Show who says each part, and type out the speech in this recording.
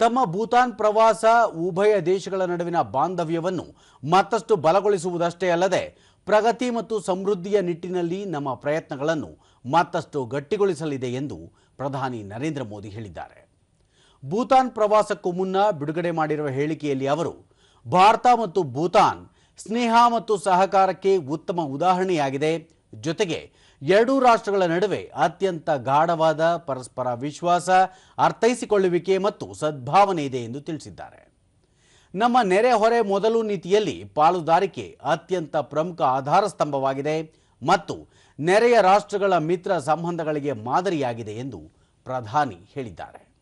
Speaker 1: ತಮ್ಮ ಭೂತಾನ್ ಪ್ರವಾಸ ಉಭಯ ದೇಶಗಳ ನಡುವಿನ ಬಾಂಧವ್ಯವನ್ನು ಮತ್ತಷ್ಟು ಬಲಗೊಳಿಸುವುದಷ್ಟೇ ಅಲ್ಲದೆ ಪ್ರಗತಿ ಮತ್ತು ಸಮೃದ್ಧಿಯ ನಿಟ್ಟಿನಲ್ಲಿ ನಮ್ಮ ಪ್ರಯತ್ನಗಳನ್ನು ಮತ್ತಷ್ಟು ಗಟ್ಟಿಗೊಳಿಸಲಿದೆ ಎಂದು ಪ್ರಧಾನಿ ನರೇಂದ್ರ ಮೋದಿ ಹೇಳಿದ್ದಾರೆ. ಭೂತಾನ್ ಪ್ರವಾಸಕ್ಕೂ ಮುನ್ನ ಬಿಡುಗಡೆ ಮಾಡಿರುವ ಹೇಳಿಕೆಯಲ್ಲಿ ಅವರು, ಭಾರತ ಮತ್ತು ಭೂತಾನ್ ಸ್ನೇಹ ಮತ್ತು ಸಹಕಾರಕ್ಕೆ ಉತ್ತಮ ಉದಾಹರಣೆಯಾಗಿದೆ ಜೊತೆಗೆ ಎರಡೂ ರಾಷ್ಟ್ರಗಳ ನಡುವೆ ಅತ್ಯಂತ ಗಾಢವಾದ ಪರಸ್ಪರ ವಿಶ್ವಾಸ ಅರ್ಥೈಸಿಕೊಳ್ಳುವಿಕೆ ಮತ್ತು ಸದ್ಭಾವನೆ ಇದೆ ಎಂದು ತಿಳಿಸಿದ್ದಾರೆ. ನಮ್ಮ ನೆರೆಹೊರೆ ಮೊದಲು ನೀತಿಯಲ್ಲಿ ಪಾಲುದಾರಿಕೆ ಅತ್ಯಂತ ಪ್ರಮುಖ ಆಧಾರ ಸ್ತಂಭವಾಗಿದೆ ಮತ್ತು ನೆರೆಯ ರಾಷ್ಟ್ರಗಳ ಮಿತ್ರ ಸಂಬಂಧಗಳಿಗೆ ಮಾದರಿಯಾಗಿದೆ ಎಂದು ಪ್ರಧಾನಿ ಹೇಳಿದ್ದಾರೆ.